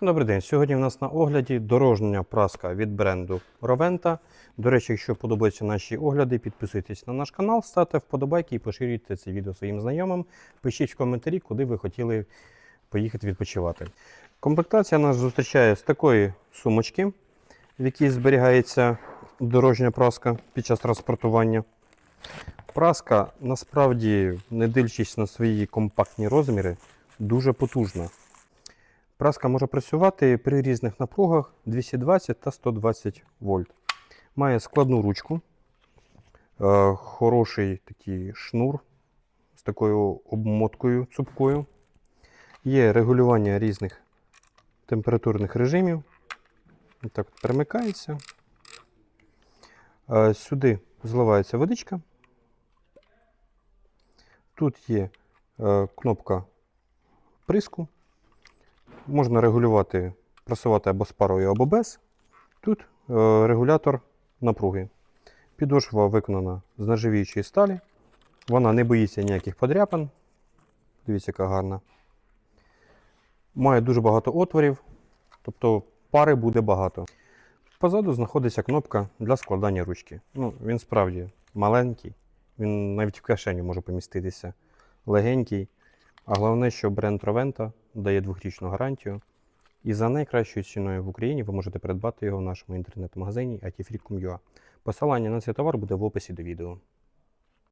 Добрий день. Сьогодні в нас на огляді дорожня праска від бренду Roventa. До речі, якщо подобаються наші огляди, підписуйтесь на наш канал, ставте вподобайки і поширюйте це відео своїм знайомим. Пишіть в коментарі, куди ви хотіли поїхати відпочивати. Комплектація нас зустрічає з такої сумочки, в якій зберігається дорожня праска під час транспортування. Праска насправді, не дивлячись на свої компактні розміри, дуже потужна. Праска може працювати при різних напругах 220 та 120 вольт. Має складну ручку, е, хороший такий шнур з такою обмоткою цупкою. Є регулювання різних температурних режимів. Так перемикається. Е, Сюди зливається водичка. Тут є е, кнопка приску. Можна регулювати, прасувати або з парою, або без. Тут е, регулятор напруги. Підошва виконана з нержавіючої сталі. Вона не боїться ніяких подряпин. Дивіться, яка гарна. Має дуже багато отворів, тобто пари буде багато. Позаду знаходиться кнопка для складання ручки. Ну, він справді маленький, він навіть в кишені може поміститися. Легенький. А головне, що бренд Roventa дає двохрічну гарантію. І за найкращою ціною в Україні ви можете придбати його в нашому інтернет-магазині atifree.com.ua. Посилання на цей товар буде в описі до відео.